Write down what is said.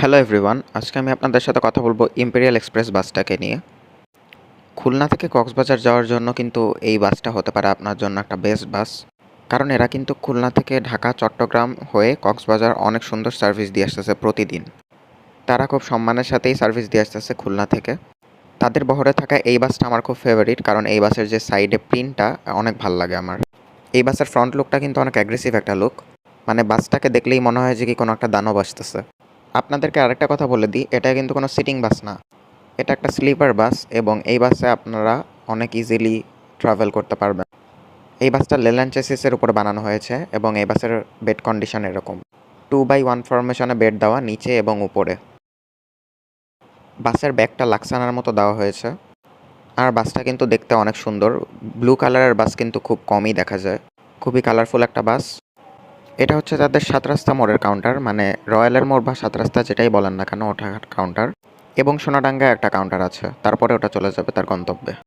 Hello everyone আজকে আমি আপনাদের সাথে কথা বলব ইম্পেরিয়াল এক্সপ্রেস বাসটাকে নিয়ে। খুলনা থেকে কক্সবাজার যাওয়ার জন্য কিন্তু এই বাসটা হতে পারে আপনার জন্য একটা বেস্ট বাস কারণ এরা কিন্তু খুলনা থেকে ঢাকা, চট্টগ্রাম হয়ে কক্সবাজার অনেক সুন্দর সার্ভিস দিয়ে আসতেছে প্রতিদিন। তারা খুব সম্মানের সাথেই সার্ভিস দিয়ে আসতেছে খুলনা থেকে। তাদের বহরে থাকা এই বাসটা আমার খুব ফেভারিট কারণ এই বাসের যে সাইডে প্রিন্টটা অনেক ভালো লাগে আমার। এই বাসের ফ্রন্ট লুকটা কিন্তু অনেক অ্যাগ্রেসিভ একটা লুক মানে বাসটাকে দেখলেই মনে হয় যে কি কোনো একটা দানব আসতেছে। আপনাদেরকে আরেকটা কথা বলে দিই, এটা কিন্তু কোনো সিটিং বাস না। এটা একটা স্লিপার বাস এবং এই বাসে আপনারা অনেক ইজিলি ট্রাভেল করতে পারবেন। এই বাসটা লেল্যান্ড চেসিসের উপর বানানো হয়েছে এবং এই বাসের বেড কন্ডিশন এরকম। টু বাই ওয়ান ফরমেশনে বেড দেওয়া নিচে এবং উপরে। বাসের ব্যাগটা লাক্সানার মতো দেওয়া হয়েছে। আর বাসটা কিন্তু দেখতে অনেক সুন্দর। ব্লু কালারের বাস কিন্তু খুব কমই দেখা যায়। খুবই কালারফুল একটা বাস এটা হচ্ছে তাদের সাত রাস্তা মোড়ের কাউন্টার মানে রয়্যালের মোড় বা সাত রাস্তা যেটাই বলেন না কেন ওটা কাউন্টার এবং সোনাডাঙ্গায় একটা কাউন্টার আছে, তারপরে ওটা চলে যাবে তার গন্তব্যে।